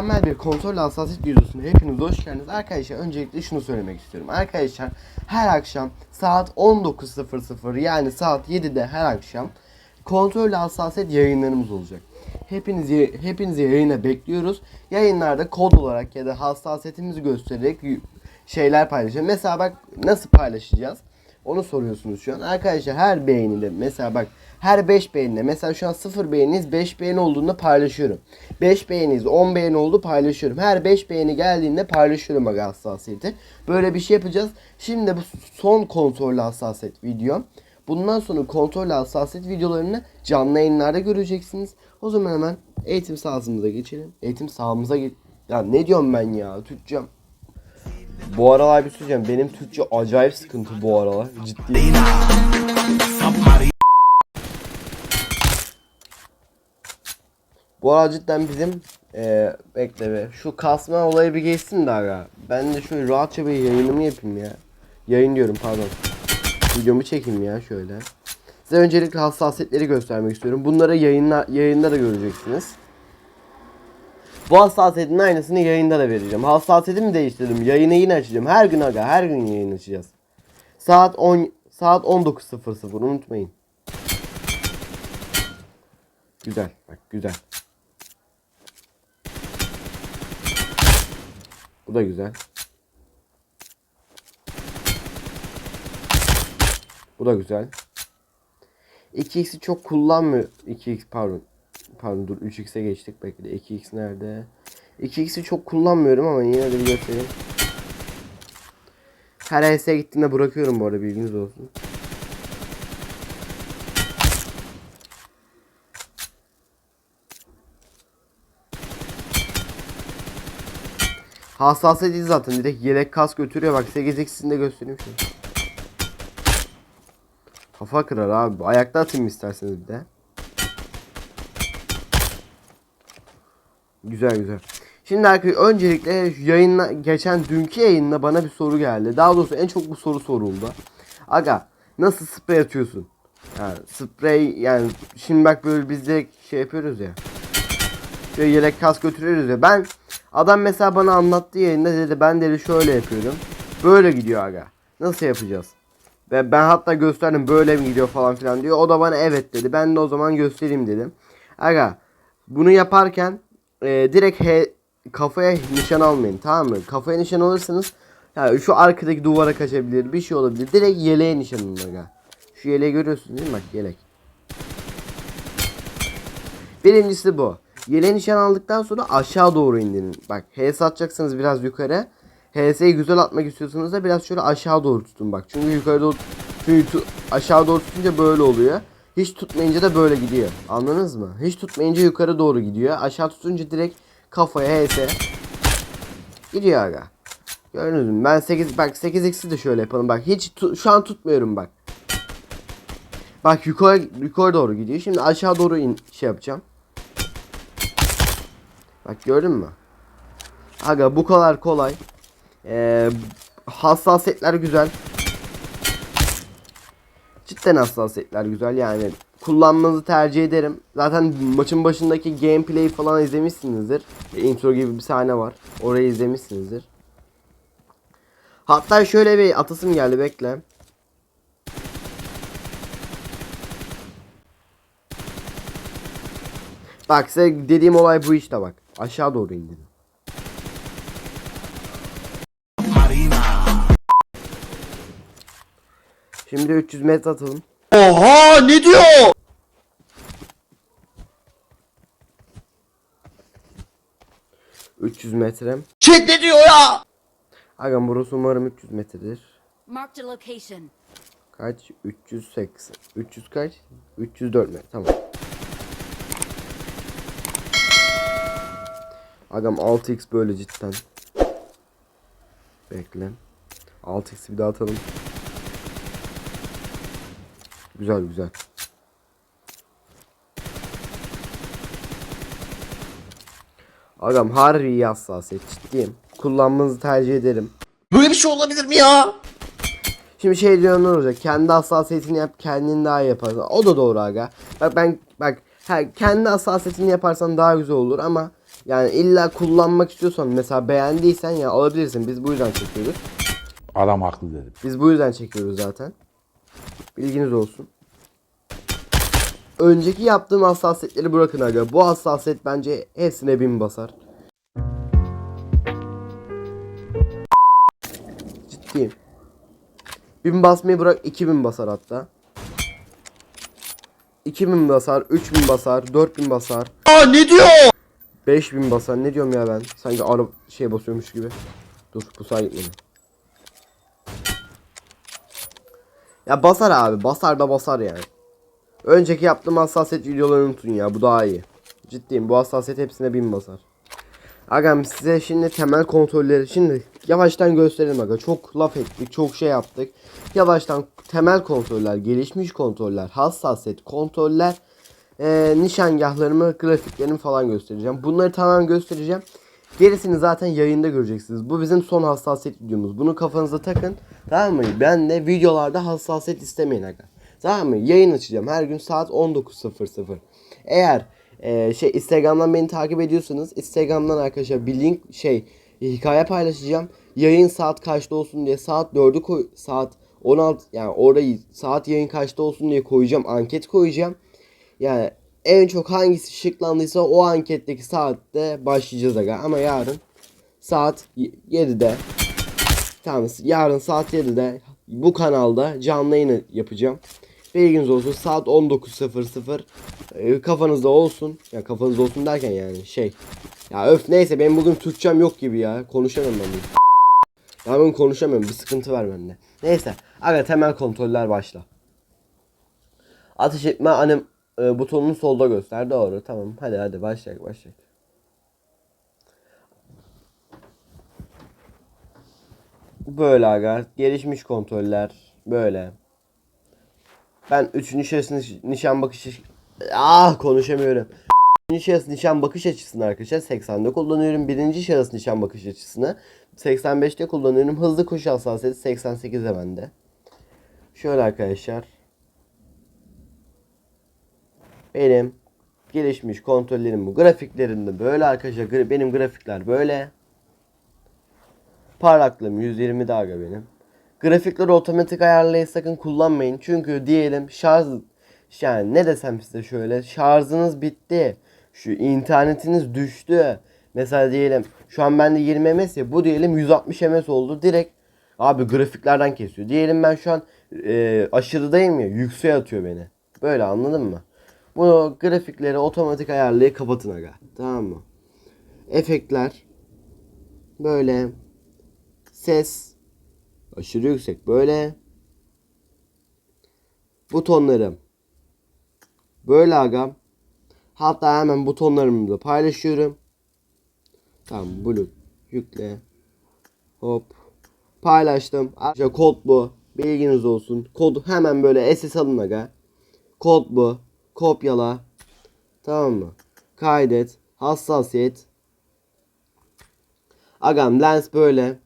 Mükemmel bir kontrol hassasiyet videosuna hepiniz hoş geldiniz. Arkadaşlar öncelikle şunu söylemek istiyorum. Arkadaşlar her akşam saat 19.00 yani saat 7'de her akşam kontrol hassasiyet yayınlarımız olacak. Hepinizi hepinizi yayına bekliyoruz. Yayınlarda kod olarak ya da hassasiyetimizi göstererek şeyler paylaşacağız. Mesela bak nasıl paylaşacağız? Onu soruyorsunuz şu an. Arkadaşlar her beğenide mesela bak her 5 beğenide mesela şu an 0 beğeniniz 5 beğeni olduğunda paylaşıyorum. 5 beğeniniz 10 beğeni oldu paylaşıyorum. Her 5 beğeni geldiğinde paylaşıyorum bak hassasiyeti. Böyle bir şey yapacağız. Şimdi bu son kontrollü hassasiyet videom. Bundan sonra kontrollü hassasiyet videolarını canlı yayınlarda göreceksiniz. O zaman hemen eğitim sahamıza geçelim. Eğitim sahamıza geç... Ya ne diyorum ben ya? Türkçem. Bu aralar bir şey söyleyeceğim. Benim Türkçe acayip sıkıntı bu aralar. Ciddi. Bu arada cidden bizim eee bekle be. Şu kasma olayı bir geçsin de aga. Ben de şöyle rahatça bir yayınımı yapayım ya. Yayın diyorum pardon. Videomu çekeyim ya şöyle. Size öncelikle hassasiyetleri göstermek istiyorum. Bunları yayınla, yayında da göreceksiniz. Bu hassasiyetin aynısını yayında da vereceğim. Hassasiyetimi değiştirdim. Yayını yine açacağım. Her gün aga her gün yayın açacağız. Saat 10 saat 19.00 unutmayın. Güzel bak güzel. Bu da güzel. Bu da güzel. 2x'i çok kullanmıyor. 2x pardon. Pardon dur 3x'e geçtik bekle. 2x nerede? 2x'i çok kullanmıyorum ama yine de bir göstereyim. Her HS'ye gittiğinde bırakıyorum bu arada bilginiz olsun. Hassasiyet değil zaten direkt yelek kas götürüyor bak 8x'ini de göstereyim şimdi. Kafa kırar abi. Ayakta atayım isterseniz bir de. Güzel güzel. Şimdi arkadaşlar öncelikle yayınla geçen dünkü yayında bana bir soru geldi. Daha doğrusu en çok bu soru soruldu. Aga nasıl sprey atıyorsun? Yani sprey yani şimdi bak böyle biz direkt şey yapıyoruz ya. Şöyle yelek kas götürüyoruz ya. Ben adam mesela bana anlattığı yayında dedi ben dedi şöyle yapıyorum. Böyle gidiyor aga. Nasıl yapacağız? Ve ben hatta gösterdim böyle mi gidiyor falan filan diyor. O da bana evet dedi. Ben de o zaman göstereyim dedim. Aga bunu yaparken e, direkt he, kafaya nişan almayın tamam mı? Kafaya nişan alırsanız yani şu arkadaki duvara kaçabilir bir şey olabilir. Direkt yeleğe nişan alın aga. Şu yeleği görüyorsunuz değil mi? Bak yelek. Birincisi bu. Yeleğe nişan aldıktan sonra aşağı doğru indirin. Bak HS atacaksınız biraz yukarı. HS'yi güzel atmak istiyorsanız da biraz şöyle aşağı doğru tutun bak. Çünkü yukarı doğru çünkü aşağı doğru tutunca böyle oluyor. Hiç tutmayınca da böyle gidiyor. Anladınız mı? Hiç tutmayınca yukarı doğru gidiyor. Aşağı tutunca direkt kafaya HS gidiyor aga. Gördünüz mü? Ben 8 bak 8x'i de şöyle yapalım. Bak hiç şu an tutmuyorum bak. Bak yukarı yukarı doğru gidiyor. Şimdi aşağı doğru in şey yapacağım. Bak gördün mü? Aga bu kadar kolay. Ee, hassasiyetler güzel. Cidden hassasiyetler güzel yani. Kullanmanızı tercih ederim. Zaten maçın başındaki gameplay falan izlemişsinizdir. Intro gibi bir sahne var. Orayı izlemişsinizdir. Hatta şöyle bir atasım geldi bekle. Bak size dediğim olay bu işte bak. Aşağı doğru indirin. Şimdi 300 metre atalım. Oha ne diyor? 300 metre. Chat ne diyor ya? Agam burası umarım 300 metredir. Marked location. Kaç? 380. 300 kaç? 304 metre. Tamam. Agam 6x böyle cidden. Bekle. 6x'i bir daha atalım. Güzel güzel. Agam harbi hassasiyet ciddiyim. Kullanmanızı tercih ederim. Böyle bir şey olabilir mi ya? Şimdi şey diyorlar olacak. Kendi hassasiyetini yap, kendin daha iyi yaparsın. O da doğru aga. Bak ben bak ha, kendi hassasiyetini yaparsan daha güzel olur ama Yani illa kullanmak istiyorsan mesela beğendiysen ya alabilirsin. Biz bu yüzden çekiyoruz. Adam haklı dedim. Biz bu yüzden çekiyoruz zaten. Bilginiz olsun. Önceki yaptığım hassasiyetleri bırakın aga. Bu hassasiyet bence hepsine bin basar. Ciddiyim. Bin basmayı bırak 2000 basar hatta. 2000 basar, 3000 basar, 4000 basar, Aa ne diyor? 5000 basar. Ne diyorum ya ben? Sanki ara şey basıyormuş gibi. Dur bu sağa gitmedi. Ya basar abi. Basar da basar yani. Önceki yaptığım hassasiyet videolarını unutun ya. Bu daha iyi. Ciddiyim. Bu hassasiyet hepsine bin basar. Agam size şimdi temel kontrolleri şimdi yavaştan gösterelim aga. Çok laf ettik, çok şey yaptık. Yavaştan temel kontroller, gelişmiş kontroller, hassasiyet kontroller, eee nişangahlarımı, grafiklerimi falan göstereceğim. Bunları tamamen göstereceğim. Gerisini zaten yayında göreceksiniz. Bu bizim son hassasiyet videomuz. Bunu kafanıza takın. Tamam mı? Ben de videolarda hassasiyet istemeyin aga. Tamam mı? Yayın açacağım. Her gün saat 19.00. Eğer eee, şey Instagram'dan beni takip ediyorsanız Instagram'dan arkadaşlar bir link şey hikaye paylaşacağım. Yayın saat kaçta olsun diye saat 4'ü koy saat 16 yani orayı saat yayın kaçta olsun diye koyacağım. Anket koyacağım. Yani en çok hangisi şıklandıysa o anketteki saatte başlayacağız aga. Ama yarın saat y- 7'de tamam yarın saat 7'de bu kanalda canlı yayın yapacağım. Bilginiz olsun saat 19.00 e, kafanızda olsun. Ya kafanızda olsun derken yani şey. Ya öf neyse benim bugün Türkçem yok gibi ya. Konuşamam ben bugün. Ben bugün konuşamıyorum. Bir sıkıntı var bende. Neyse. Aga temel kontroller başla. Ateş etme anim e, butonunu solda göster. Doğru. Tamam. Hadi hadi başlayalım başlayalım. Böyle aga. Gelişmiş kontroller. Böyle. Ben üçüncü şahıs niş- nişan bakış Ah konuşamıyorum. Üçüncü şahıs nişan bakış açısını arkadaşlar 80'de kullanıyorum. Birinci şahıs nişan bakış açısını 85'te kullanıyorum. Hızlı koşu hassasiyeti 88'de bende. Şöyle arkadaşlar. Benim gelişmiş kontrollerim bu. Grafiklerimde böyle arkadaşlar. Benim grafikler böyle. Parlaklığım 120 dalga benim. Grafikleri otomatik ayarlayı sakın kullanmayın. Çünkü diyelim şarj yani ne desem size şöyle şarjınız bitti. Şu internetiniz düştü. Mesela diyelim şu an bende 20 ms ya bu diyelim 160 ms oldu. Direkt abi grafiklerden kesiyor. Diyelim ben şu an e, aşırıdayım ya yükseğe atıyor beni. Böyle anladın mı? Bu grafikleri otomatik ayarlayı kapatın aga. Tamam mı? Efektler. Böyle. Ses. Aşırı yüksek. Böyle. Butonlarım böyle agam hatta hemen butonlarımı da paylaşıyorum. Tamam blue. Yükle. Hop. Paylaştım. Ayrıca kod bu. Bilginiz olsun. Kod hemen böyle SS alın aga. Kod bu kopyala tamam mı kaydet hassasiyet agam lens böyle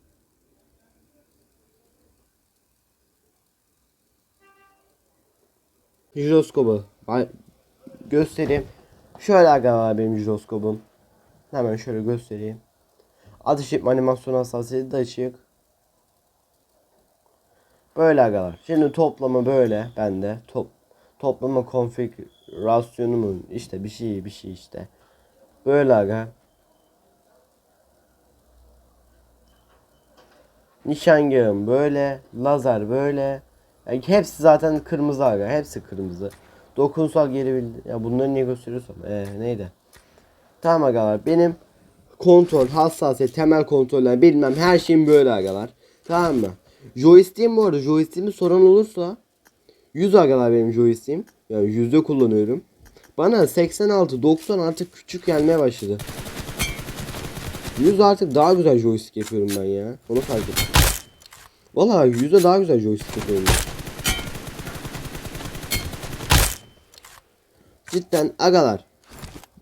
jiroskobu göstereyim. Şöyle aga var benim jiroskobum. Hemen şöyle göstereyim. Atış etme animasyon hassasiyeti de açık. Böyle agalar. Şimdi toplama böyle bende. Top, toplama konfigürasyonumun işte bir şey bir şey işte. Böyle aga. Nişangahım böyle. Lazer böyle. Yani hepsi zaten kırmızı aga. Hepsi kırmızı. Dokunsal geri bildirim. Ya bunları niye gösteriyorsam. Ee, neydi? Tamam agalar. Benim kontrol, hassasiyet, temel kontroller bilmem her şeyim böyle agalar. Tamam mı? Joystick'im bu arada. Joystick'imi soran olursa 100 agalar benim joystick'im. Yani yüzde kullanıyorum. Bana 86, 90 artık küçük gelmeye başladı. 100 artık daha güzel joystick yapıyorum ben ya. Onu fark ettim. Valla yüzde daha güzel joystick yapıyorum ben. Cidden agalar.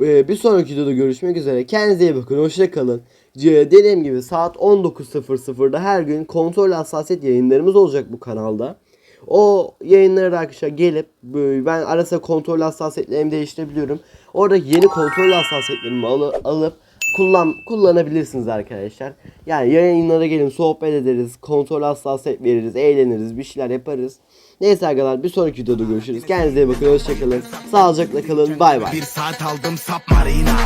Ee, bir sonraki videoda görüşmek üzere. Kendinize iyi bakın. Hoşça kalın. C- Dediğim gibi saat 19.00'da her gün kontrol hassasiyet yayınlarımız olacak bu kanalda. O yayınlara da arkadaşlar gelip ben arasında kontrol hassasiyetlerimi değiştirebiliyorum. Orada yeni kontrol hassasiyetlerimi alı- alıp kullan kullanabilirsiniz arkadaşlar. Yani yayınlara gelin sohbet ederiz, kontrol hassasiyet veririz, eğleniriz, bir şeyler yaparız. Neyse arkadaşlar bir sonraki videoda görüşürüz. Kendinize iyi bakın, hoşçakalın. Sağlıcakla kalın, bay bay. Bir saat aldım submarina